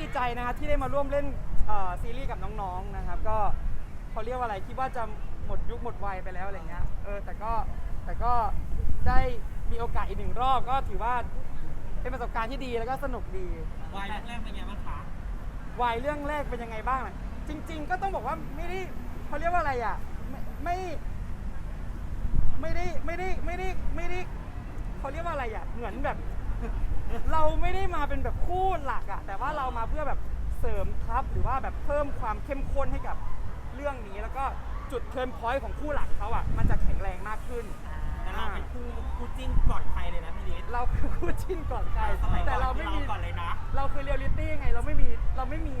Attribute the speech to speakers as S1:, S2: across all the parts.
S1: ดีใจนะครับที่ได้มาร่วมเล่นเอ่อซีรีส์กับน้องๆนะครับก็เขาเรียกว่าอะไรคิดว่าจะหมดยุคหมดวัยไปแล้วอะไรเงี้ยเออแต่ก็แต่ก็ได้มีโอกาสอีกหนึ่งรอบก็ถือว่าเป็นประสบการณ์ที่ดีแล้วก็สนุกดี
S2: วายแรกๆเป็นไงบ้างคะ
S1: วายเรื่องแรกเป็นยังไงบ้างล่ะจริง ๆ ก็ต้องบอกว่าไม่ได้เขาเรียกว่าอะไรอะไม่ ไม่ไม่ได้ไม่ได้ไม่ได้ไม่ได้เขาเรียกว่าอะไรอะเหมือนแบบ เราไม่ได้มาเป็นแบบคู่หลักอะแต่ว่าเรามาเพื่อแบบเสริมทัพหรือว่าแบบเพิ่มความเข้มข้นให้กับเรื่องนี้แล้วก็จุดเทิร์นพอยต์ของคู่หลักเขาอะมันจะแข็งแรงมากขึ้น
S2: แต่เราเป็นคู่คู่จิ้นก่อนใครเลยนะพี่ลิศ
S1: เราคือคู่จิ้นก่อนใคร
S2: สมัยก่
S1: แต่
S2: อน
S1: เราไม่มี
S2: ก่อนเลยนะ
S1: เราคือเรียลลิตี้ไงเราไม่มีเราไม่มี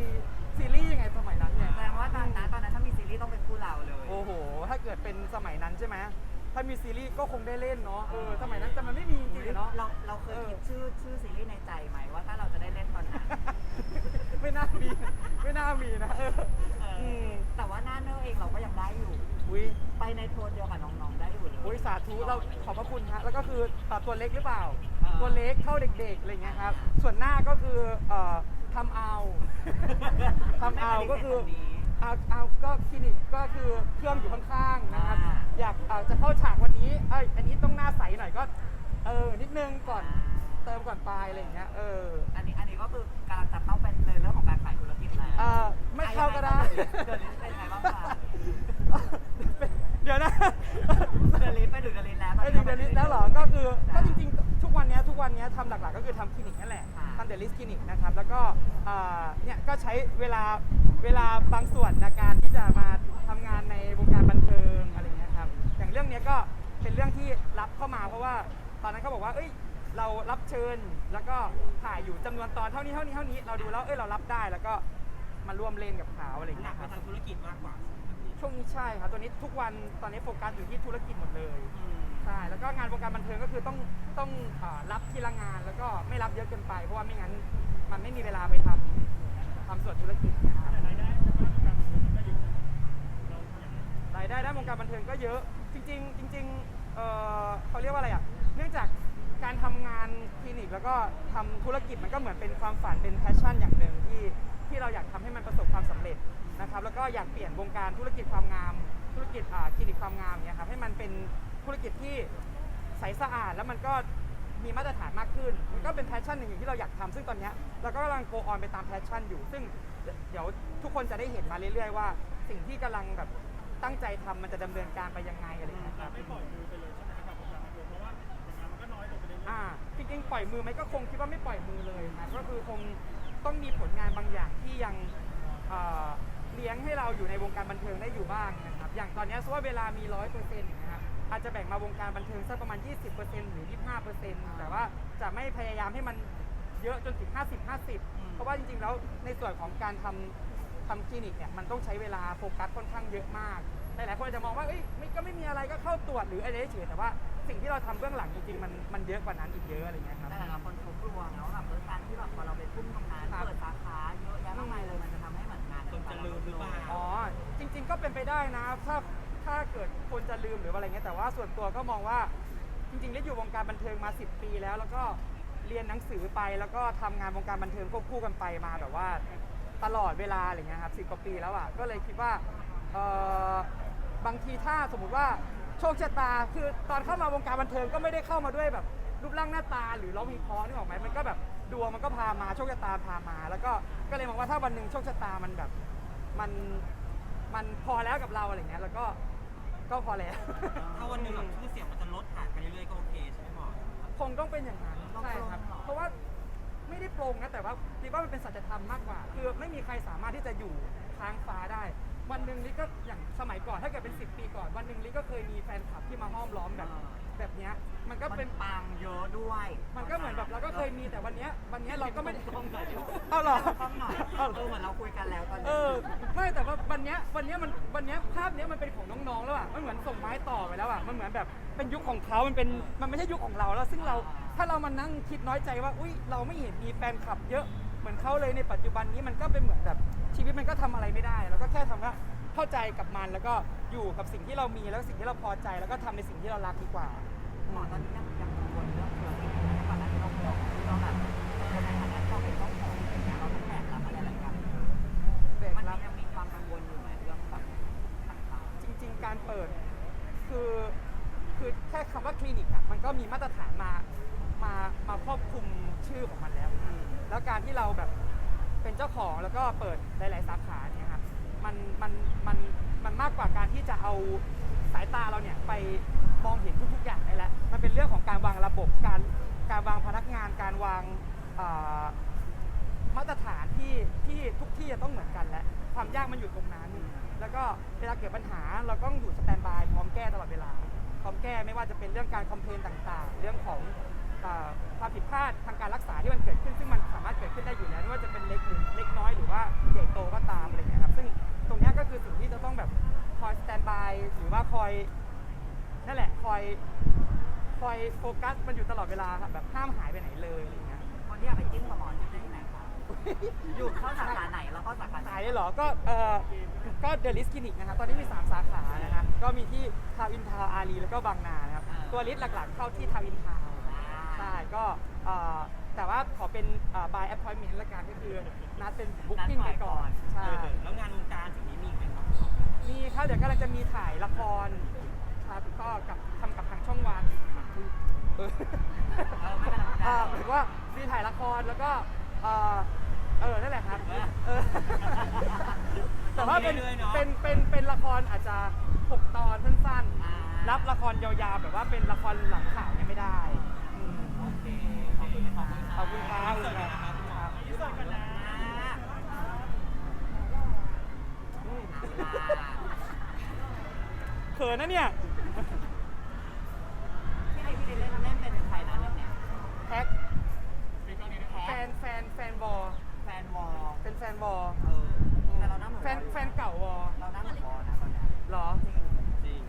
S1: ซีรีส์ยังไงสมัยนั้นเนี่ย
S3: แสดงว่าตอนนั้นตอนนั้นถ้ามีซีรีส์ต้องเป็นคู่เราเลย
S1: โอ้โห ถ้าเกิดเป็นสมัยนั้นใช่ไหม ถ้ามีซีรีส์ก็คงได้เล่นเนาะเออสมัยนั้นแต่มันไม่มีจริงๆเนาะ
S3: เราเราเคยคิดชื่อชื่อซีรีส์ในใจไหมว่าถ้าเราจะได้เล่นตอนนั้น
S1: ไม่น่ามีไม่น่ามีนะเออ
S3: เออ
S1: อืม
S3: แต่ว่าหน้าเนอร์เองเราก็ยังได้อยู่
S1: อุ้ย
S3: ไปในโทนเดียวกับน้องๆได้อยู่เลย
S1: โอ้ยสาธุเราขอบพระคุณฮะแล้วก็คือตัดตัวเล็กหรือเปล่า
S3: อ่า
S1: ตัวเล็กเท่าเด็กๆอะไรเงี้ยครับส่วนหน้าก็คือเอ่อทำเอาทำเอาก็คือ เอาเอาก็คลินิกก็คือเครื่องอยู่ข้างๆนะครับอยากเอ่อจะเข้าฉากวันนี้เอ้ยอันนี้ต้องหน้าใสหน่อยก็ เออนิดนึงก่อนเติมก่อนปลายอะไรอย่างเงี้ยเออ
S3: อันนี้อันนี้ก็คือกำลังจะเข้าเป็นเลยเรื่องของการขายธุรกิจแล้ว
S1: เอ่อไม่เข้าก็ได้
S3: เดือนนี้เป็นไงบ้างคะ
S1: เดี๋ยวนะ
S3: เดือนนี้ไปถึงเดือนนี้แล้ว
S1: ไอ้ถึงเดลิสแล้วเหรอ ก็คือ
S3: จ้ะ
S1: ก็จริงๆ ทุกวันเนี้ยทุกวันเนี้ยทำหลักๆ ก็คือทำคลินิกนั่นแหละ
S3: ค่ะ
S1: ทำเดลิสคลินิกนะครับ แล้วก็เอ่อเนี่ยก็ใช้เวลา เวลาบางส่วนในการที่จะมาทำงานในวงการบันเทิงอะไรเงี้ยครับ อย่างเรื่องเนี้ยก็เป็นเรื่องที่รับเข้ามาเพราะว่าตอนนั้นเขาบอกว่า เอ้ย เรารับเชิญแล้วก็ถ่ายอยู่จำนวนตอนเท่านี้เท่านี้เท่านี้เราดูแล้วเอ้ยเรารับได้แล้วก็มาร่วมเล่นกับเขาอะไร
S2: หนั
S1: เงี้
S2: ก
S1: ย
S2: ไป
S1: ครับ
S2: ทางธุรกิจมากกว่า
S1: ช่วงนี้ใช่ครับตัวนี้ทุกวันตอนนี้โฟกัสอยู่ที่ธุรกิจหมดเลย
S2: อืม
S1: ใช่ แล้วก็งานวงการบันเทิงก็คือต้องต้องอารับทีละงานแล้วก็ไม่รับเยอะเกินไป เพราะว่าไม่งั้นมันไม่มีเวลาไปทำทำส่วนธุรกิจนะครับรายได้ด้านวง การบันเทิงก็เยอะ จริงๆ จริงๆเอ่อเขาเรียกว่าอะไรอะ เนื่องจากการทำงานคลินิกแล้วก็ทำธุรกิจมันก็เหมือนเป็นความฝันเป็นแพชชั่นอย่างหนึ่งที่ที่เราอยากทำให้มันประสบความสำเร็จนะครับ แล้วก็อยากเปลี่ยนวงการธุรกิจความงาม ธุรกิจอ่าคลินิกความงามเนี่ยครับให้มันเป็นธุรกิจที่ ใสสะอาดแล้วมันก็มีมาตรฐานมากขึ้น มันก็เป็นแพชชั่นหนึ่งอย่างที่เราอยากทำซึ่งตอนเนี้ยเราก็กำลังโกออนไปตามแพชชั่นอยู่ ซึ่งเดี๋ยวทุกคนจะได้เห็นมาเรื่อยๆว่า สิ่งที่กำลังแบบ ตั้งใจทำมันจะดำเนินการไปยังไงอะไรอย่างเงี้ยครับ ไม่ปล่อยมือไปเลยใช่ไหมครับเพราะว่าอย่างนั้นมันก็น้อยลงไปเรื่อยๆอ่าจริงๆปล่อยมือไหมก็คงคิดว่าไม่ปล่อยมือเลยนะก็คือคงต้องมีผลงานบางอย่างที่ยังเอ่อเลี้ยงให้เราอยู่ในวงการบันเทิงได้อยู่บ้างนะครับอย่างตอนเนี้ยสมมุติว่าเวลามีร้อยเปอร์เซ็นต์นะครับอาจจะแบ่งมาวงการบันเทิงสักประมาณ 20%หรือ 25%แต่ว่าจะไม่พยายามให้มันเยอะจนถึง 50-50 เพราะว่าจริงๆแล้วในส่วนของการทำ ทำคลินิกเนี่ยมันต้องใช้เวลาโฟกัสค่อนข้างเยอะมากหลายๆคนอาจจะมองว่าเอ้ยไม่ก็ไม่มีอะไรก็เข้าตรวจหรืออะไรเฉยๆแต่ว่าสิ่งที่เราทำเบื้องหลังจริงๆมันมันเยอะกว่านั้นอีกเยอะอะไรเงี้ยครับ
S3: แต่หลายๆคนเขากลัวเนาะแบบเออการที่แบบพอเราไปทุ่มตรงนั้น
S1: ครับ
S3: เปิดสาขาเยอะแยะมากมายเลยมันจะทำให้เหมือนงาน
S2: คนจะลืมหรือเปล่า
S1: อ๋อจริง ๆ ก็เป็นไปได้นะถ้าถ้าเกิดคนจะลืมหรือว่าอะไรเงี้ยแต่ว่าส่วนตัวก็มองว่าจริงๆได้อยู่วงการบันเทิงมา 10 ปีแล้ว แล้วก็เรียนหนังสือไปแล้วก็ทำงานวงการบันเทิงควบคู่กันไปมาแบบว่า ตลอดเวลาอะไรเงี้ยครับสิกว่าปีแล้วอะก็เลยคิดว่าเออบางทีถ้าสมมุติว่าโชคชะตาคือตอนเข้ามาวงการบันเทิงก็ไม่ได้เข้ามาด้วยแบบรูปร่างหน้าตาหรือร้องเพลงเพราะนึกออกไหมมันก็แบบดวงมันก็พามาโชคชะตาพามา แล้วก็ก็เลยมองว่าถ้าวันหนึ่งโชคชะตามันแบบมันมันพอแล้วกับเราอะไรเงี้ยแล้วก็ก็พอแล้ว
S2: ถ้าวันหนึ่งแบบชื่อเสียงมันจะลดหายไปเรื่อยๆก็โอเคใช่ไหมหมอ
S1: คงต้องเป็นอย่างนั้น ปรงนะแต่ว่าคิดว่ามันเป็นสัจธรรมมากกว่า คือไม่มีใครสามารถที่จะอยู่ค้างฟ้าได้ วันหนึ่งลิก็อย่างสมัยก่อนถ้าเกิดเป็น 10 ปีก่อนวันหนึ่งลิก็เคยมีแฟนคลับที่มาห้อมล้อมแบบแบบเนี้ยมันก็
S3: ก็
S1: เป็
S3: เป็นนปังเยอะด้วย
S1: มันก็เหมือนแบบเราก็เคยมีแต่วันเนี้ยวันเนี้ยเราก็ไม่ได้
S3: ต้องหน่อย
S1: เอาเหรอ
S3: ต้องหน่อย
S1: เอา
S3: เออเหมือนเราคุยกันแล้วตอนนี้
S1: เออไม่แต่ว่าวันเนี้ยวันเนี้ยมันวันเนี้ยภาพเนี้ยมันเป็นของน้องๆแล้วอะมันเหมือนส่งไม้ต่อไปแล้วอะมันเหมือนแบบ เป็นยุคของเขามันเป็นมันไม่ใช่ยุคของเราแล้ว ซึ่งเราถ้าเรามานั่งคิดน้อยใจว่าอุ้ยเราไม่เห็นมีแฟนคลับเยอะเหมือนเขาเลยในปัจจุบันนี้มันก็เป็นเหมือนแบบชีวิตมันก็ทำอะไรไม่ได้ แล้วก็แค่ทำว่าเข้าใจกับมันแล้วก็อยู่กับสิ่งที่เรามีแล้วก็สิ่งที่เราพอใจแล้วก็ทำในสิ่งที่เรารักดีกว่า
S3: หมอตอนนี้ยังยังกังวลเรื่องเกิดเหตุหาที่เราบอกที่เรื่แบบจริงๆ การเปิดคือ แค่คำ
S1: ว่านมามามาครอบคลุมชื่อของมันแล้วแล้วการที่เราแบบเป็นเจ้าของแล้วก็เปิดหลาย ๆ สาขาเนี่ยครับมันมันมันมันมากกว่าการที่จะเอาสายตาเราเนี่ยไปมองเห็นทุก ๆ อย่างได้แล้วมันเป็นเรื่องของการวางระบบการการวางพนักงาน การวางเอ่อ มาตรฐานที่ที่ทุกที่จะต้องเหมือนกันและ ความยากมันอยู่ตรงนั้น แล้วก็เวลาเกิดปัญหาเราก็ต้องอยู่สแตนบาย ว่าจะเป็นเรื่องการคอมเพลนต่างๆ เรื่องของความผิดพลาดทางการรักษาที่มันเกิดขึ้น ซึ่งมันสามารถเกิดขึ้นได้อยู่แล้วไม่ว่าจะเป็นเล็กหรือเล็กน้อยหรือว่าใหญ่โตก็ตามอะไรเงี้ยครับซึ่งตรงนี้ก็คือสิ่งที่จะต้องแบบคอยสแตนบายหรือว่าคอยนั่นแหละคอยคอยโฟกัสมันอยู่ตลอดเวลาครับแบบห้ามหายไปไหนเลยอะไรเงี้ย
S3: คนที่อยากไปจิ้มกับหมอจิ้มได้ที่ไหนคะ อยู่เข้าสาขาไหนแล้วก็สาขาไหน
S1: ขายได้เหรอ ก็เออก็เดลิสคลินิกนะครับตอนนี้มี 3 สาขานะครับก็มีที่ทาวน์อินทาวน์อารีแล้วก็บางนานะครับตัวลิสหลักๆเข้าที่ทาวน์อินทาวน์ใช่ ก็เอ่อแต่ว่าขอเป็นเอ่อ by appointment ละกันก็คือ นัดเป็น booking ไปก่อน ใช่
S2: เออแล้วงานวงการอย่างนี้มีอีกไหมครับ
S1: มีครับเดี๋ยวกำลังจะมีถ่ายละครครับก็กับทำกับทางช่องวันเออ
S3: เออไม่เป็นไรไม่เป็นไร
S1: อ่าหรือว่ามีถ่ายละครแล้วก็ เออเออนั่นแหละครับเออแต่ว่าเป็นเป็นเป็นเป็นละครอาจจะหกตอนสั้น
S3: อ่า
S1: ๆ รับละครยาวๆแบบว่าเป็นละครหลังข่าวเนี่ยไม่ได้อืม
S3: โอเคขอบคุณค่ะ
S1: ขอบคุณครับขอบคุณครับ
S3: ที่สุดกันนะ
S1: อืม
S3: เวลา
S1: เขินนะเนี่ย
S3: ที่ไหนพี่เล่นเล่นเป็นใครนะเรื่องเนี้ย
S1: แท็ก
S3: แค
S1: แฟนแฟนแฟนวอล
S3: แฟนวอล
S1: เป็นแฟนว อล
S3: เออแต่เราหน้าเหมือน
S1: แฟนแฟนเก่าวอล
S3: เราหน้าเหมือนวอลนะตอนเนี้ย
S1: เหรอ
S3: จริง
S2: จริง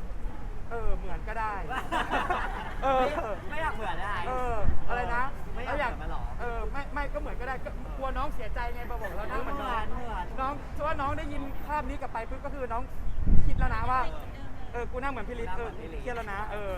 S1: เออเหมือนก็ได้ เออ
S3: ไม่ไม่อยากเหมือนอะไร
S1: เออ อะไรนะ
S3: ไม่อยากเหมือนมันหรอ
S1: เออไม่ไม่ก็เหมือนก็ได้ก็กลัวน้องเสียใจไงบอกบอกแล้วนะ
S3: เหมือน
S1: น้อง
S3: เหมือน
S1: น้องเพราะว่าน้องได้ยินภาพนี้กลับไปปุ๊บก็คือน้องคิดแล้วนะว่า เออกูหน้าเหมือนพี่ลิศเออเครียดแล้วนะ เออ